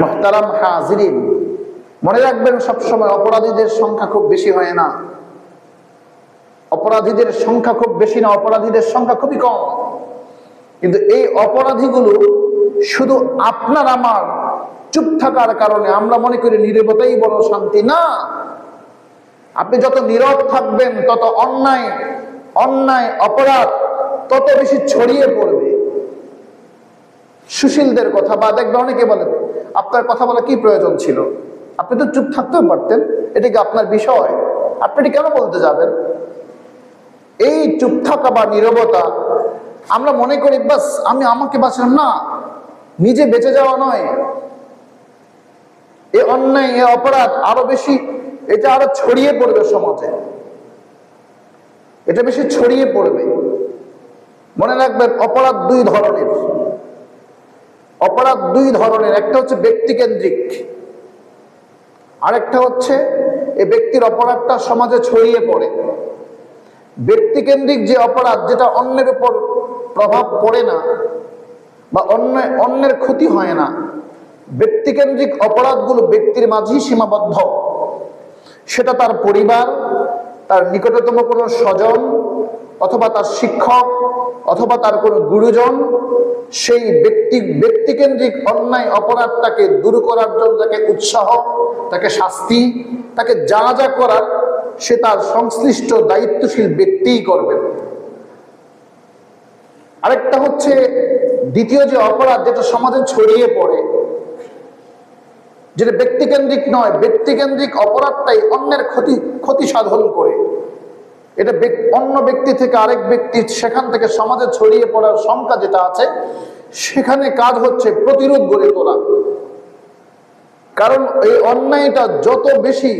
মোহতারাম হাজিরিন। মনে রাখবেন, সবসময় অপরাধীদের সংখ্যা খুব বেশি হয় না। অপরাধীদের সংখ্যা খুব বেশি না, অপরাধীদের সংখ্যা খুবই কম। কিন্তু এই অপরাধীগুলো শুধু আপনার আমার চুপ থাকার কারণে, আমরা মনে করি নীরবতাই বড় শান্তি না। আপনি যত নীরব থাকবেন, তত অন্যায় অন্যায়, অপরাধ, তত বেশি ছড়িয়ে পড়বে। সুশীলদের কথা বা দেখবে অনেকে বলেন, আপনার কথা বলা কি প্রয়োজন ছিল? আপনি তো চুপ থাকতেও পারতেন, এটা কি আপনার বিষয়? আপনি এটি কেন বলতে যাবেন? এই চুপ থাকা বা নীরবতা, আমরা মনে করি, বাস, আমি আমাকে বাঁচলাম না, নিজে বেঁচে যাওয়া নয়। এ অন্যায়, এ অপরাধ আরও বেশি, এটা আরও ছড়িয়ে পড়বে সমাজে। এটা বেশি ছড়িয়ে পড়বে। মনে রাখবেন, অপরাধ দুই ধরনের। অপরাধ দুই ধরনের, একটা হচ্ছে ব্যক্তিকেন্দ্রিক, আরেকটা হচ্ছে এই ব্যক্তির অপরাধটা সমাজে ছড়িয়ে পড়ে। ব্যক্তিকেন্দ্রিক যে অপরাধ, যেটা অন্যের উপর প্রভাব পড়ে না বা অন্য, অন্যের ক্ষতি হয় না, ব্যক্তিকেন্দ্রিক অপরাধগুলো ব্যক্তির মাঝেই সীমাবদ্ধ। সেটা তার পরিবার, তার নিকটতম কোনো স্বজন অথবা তার শিক্ষক, অথবা তার কোনো গুরুজন, সেই ব্যক্তি, ব্যক্তিকেন্দ্রিক অন্যায় অপরাধটাকে দূর করার জন্য তাকে উৎসাহ, তাকে শাস্তি, তাকে যা যা করার, সে তার সংশ্লিষ্ট দায়িত্বশীল ব্যক্তিই করবেন। আরেকটা হচ্ছে দ্বিতীয় যে অপরাধ যেটা সমাজে ছড়িয়ে পড়ে, যেটা ব্যক্তিকেন্দ্রিক নয়, ব্যক্তিকেন্দ্রিক অপরাধটাই অন্যের ক্ষতি ক্ষতি সাধন করে। এটা অন্য ব্যক্তি থেকে আরেক ব্যক্তি সেখান থেকে সমাজে ছড়িয়ে পড়ার সংখ্যা যেটা আছে, সেখানে কাজ হচ্ছে প্রতিরোধ গড়ে তোলা। কারণ এই অন্যায়টা যত বেশি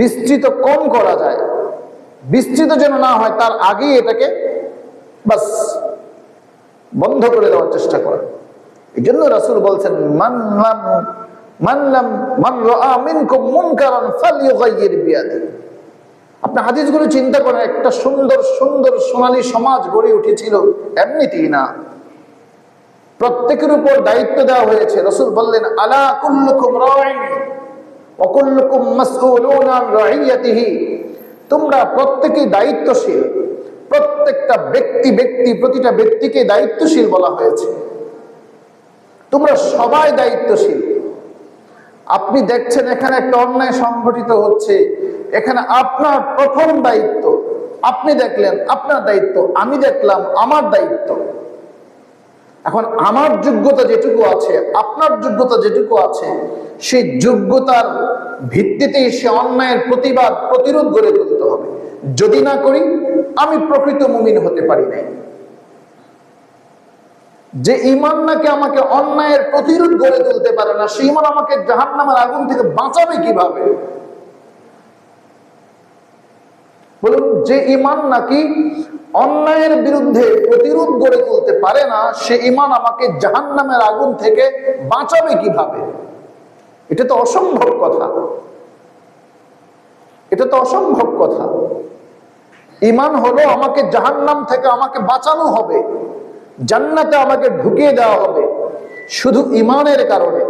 বিস্তৃত কম করা যায়, বিস্তৃত যেন না হয়, তার আগেই এটাকে বাস বন্ধ করে দেওয়ার চেষ্টা করা। এই জন্য রাসুল বলছেন মানলাম মানলাম মান রাআ মিনকুম মুনকারান ফালইউগাইয়ির বিয়াদিহি আপনি হাদিসগুলো চিন্তা করেন একটা সুন্দর সুন্দর সোনালী সমাজ গড়ে উঠেছিল, এমনিতেই না। প্রত্যেকের উপর দায়িত্ব দেওয়া হয়েছে। রসুল বললেন, আলা কুল্লুকুম অকুল্লুকুম তোমরা প্রত্যেকেই দায়িত্বশীল। প্রত্যেকটা ব্যক্তি ব্যক্তি, প্রতিটা ব্যক্তিকে দায়িত্বশীল বলা হয়েছে। তোমরা সবাই দায়িত্বশীল। আপনি দেখছেন এখানে একটা অন্যায় সংঘটিত হচ্ছে। এখানে আপনার প্রথম দায়িত্ব। আপনি দেখলেন, আপনার দায়িত্ব, আমি দেখলাম, আমার দায়িত্ব। এখন আমার যোগ্যতা যেটুকু আছে, আপনার যোগ্যতা যেটুকু আছে, সেই যোগ্যতার ভিত্তিতেই সে অন্যায়ের প্রতিবাদ, প্রতিরোধ গড়ে তুলতে হবে। যদি না করি, আমি প্রকৃত মুমিন হতে পারি নাই। যে ইমান নাকি আমাকে অন্যায়ের প্রতিরোধ গড়ে তুলতে পারে না, সেই ইমান আমাকে জাহান নামের আগুন থেকে বাঁচাবে কীভাবে? বলুন, যে ইমান নাকি অন্যায়ের বিরুদ্ধে প্রতিরোধ গড়ে তুলতে পারে না, সে ইমান আমাকে জাহান নামের আগুন থেকে বাঁচাবে কীভাবে? এটা তো অসম্ভব কথা। এটা তো অসম্ভব কথা। ইমান হলো আমাকে জাহান্নাম থেকে আমাকে বাঁচানো হবে, জান্নাতে আমাকে ঢুকিয়ে দেওয়া হবে, শুধু ইমানের কারণে।